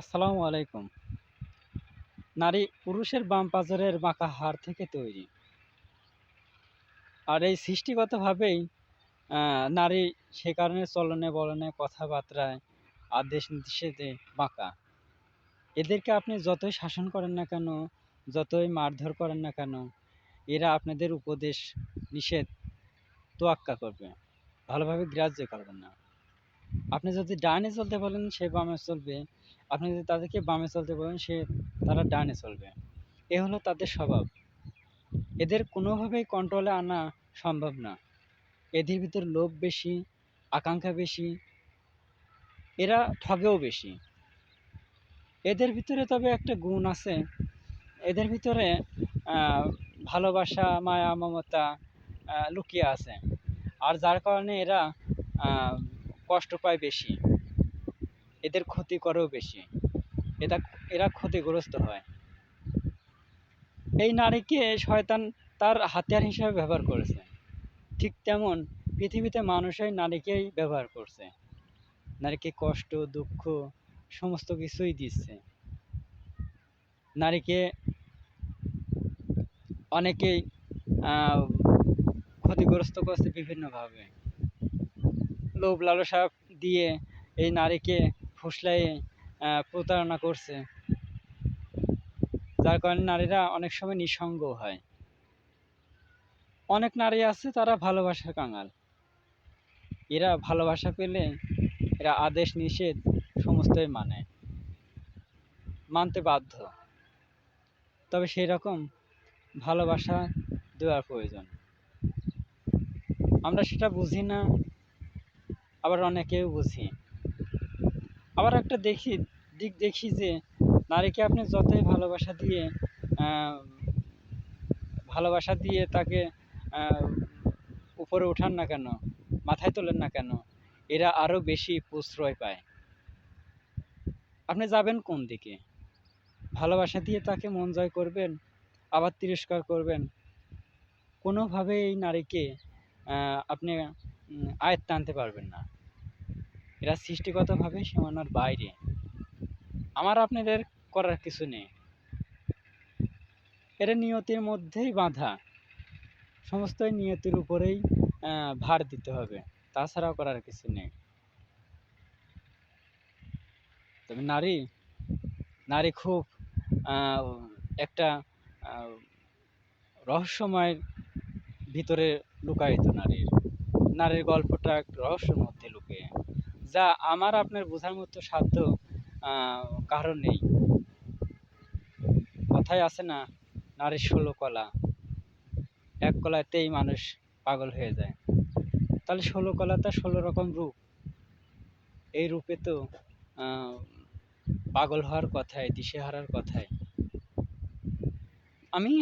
আসসালামু আলাইকুম। নারী পুরুষের বাম পাঁজরের বাঁকা হাড় থেকে তৈরি। আর এই সৃষ্টিগতভাবেই নারী সে কারণে চলনে বলনে কথাবার্তায় আদেশ নিষেধে বাঁকা। এদেরকে আপনি যতই শাসন করেন না কেন, যতই মারধর করেন না কেন, এরা আপনাদের উপদেশ নিষেধ তোয়াক্কা করবে। ভালোভাবে গ্রাহ্য করবেন না। আপনি যদি ডানে চলতে বলেন, সে বামে চলবে। আপনি যদি তাদেরকে বামে চলতে বলেন, সে, তারা ডানে চলবে। এ হলো তাদের স্বভাব। এদের কোনোভাবেই কন্ট্রোলে আনা সম্ভব না। এদের ভিতর লোভ বেশি, আকাঙ্ক্ষা বেশি, এরা ঠগেও বেশি। এদের ভিতরে তবে একটা গুণ আছে। এদের ভিতরে ভালোবাসা, মায়া, মমতা লুকিয়ে আছে। আর যার কারণে এরা কষ্ট পায় বেশি, এদের ক্ষতি করেও বেশি এটা এরা ক্ষতিগ্রস্ত হয়। এই নারীকে শয়তান তার হাতিয়ার হিসেবে ব্যবহার করেছে। ঠিক তেমন পৃথিবীতে মানুষই নারীকেই ব্যবহার করছে। নারীকে কষ্ট, দুঃখ, সমস্ত কিছুই দিচ্ছে। নারীকে অনেকেই ক্ষতিগ্রস্ত করছে বিভিন্নভাবে। লোভ লালসা দিয়ে এই নারীকে ফুসলাইয়ে প্রতারণা করছে। যার কারণে নারীরা অনেক সময় নিঃসঙ্গ হয়। অনেক নারী আছে তারা ভালোবাসার কাঙাল। এরা ভালোবাসা পেলে এরা আদেশ নিষেধ সমস্তই মানে মানতে বাধ্য। তবে সেই রকম ভালোবাসা দেওয়ার প্রয়োজন। আমরা সেটা বুঝি না আবার অনেকেও বুঝি। আবার একটা দেখি, দিক দেখি যে, নারীকে আপনি যতই ভালোবাসা দিয়ে ভালোবাসা দিয়ে তাকে উপরে ওঠান না কেন, মাথায় তোলেন না কেন, এরা আরও বেশি প্রশ্রয় পায়। আপনি যাবেন কোন দিকে? ভালোবাসা দিয়ে তাকে মন জয় করবেন, আবার তিরস্কার করবেন। কোনোভাবে এই নারীকে আপনি আয়ত্তে আনতে পারবেন না। এরা সৃষ্টিগতভাবে সীমানার বাইরে। আমার আপনাদের করার কিছু নেই। এরা নিয়তির মধ্যেই বাঁধা। সমস্তই নিয়তির উপরেই ভার দিতে হবে। তাছাড়াও করার কিছু নেই। তবে নারী নারী খুব একটা আহ, রহস্যময় ভিতরে লুকায়িত নারীর। নারীর গল্পটা লুকিয়ে যা আমার আপনার বোঝার মতো সাধ্য কারণ নেই। কথায় আছে না, নারীর ষোলো কলা। এক কলাতেই মানুষ পাগল হয়ে যায়। তাহলে ষোলো কলাতে ষোলো রকম রূপ। এই রূপে তো পাগল হওয়ার কথাই দিশেহারার কথাই আমি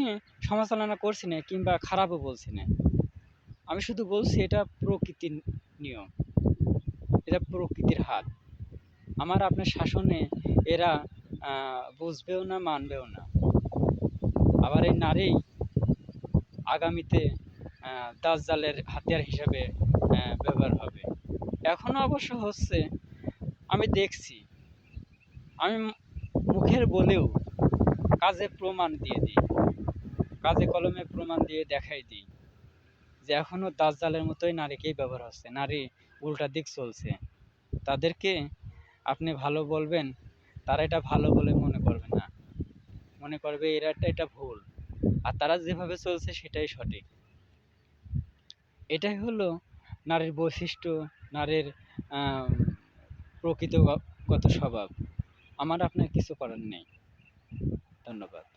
সমালোচনা করছি না কিংবা খারাপও বলছি না। আমি শুধু বলছি এটা প্রকৃতির নিয়ম। এটা প্রকৃতির হাত। আমার আপনার শাসনে এরা বুঝবেও না মানবেও না। আবার এই নারী আগামীতে আহ, দাজ্জালের হাতিয়ার হিসাবে ব্যবহার হবে। এখনও অবশ্য হচ্ছে আমি দেখছি। আমি মুখের বলেও কাজে প্রমাণ দিয়ে দিই। কাজে কলমে প্রমাণ দিয়ে দেখাই দিই। যে এখনও দাজ্জালের মতোই নারীকেই ব্যবহার হচ্ছে, নারী উল্টা দিক চলছে। তাদেরকে আপনি ভালো বলবেন, তারা এটা ভালো বলে মনে করবে না। মনে করবে এরা এটা ভুল। আর তারা যেভাবে চলছে সেটাই সঠিক। এটাই হলো নারীর বৈশিষ্ট্য, নারীর প্রকৃতগত স্বভাব। আমার আপনার কিছু করার নেই। ধন্যবাদ।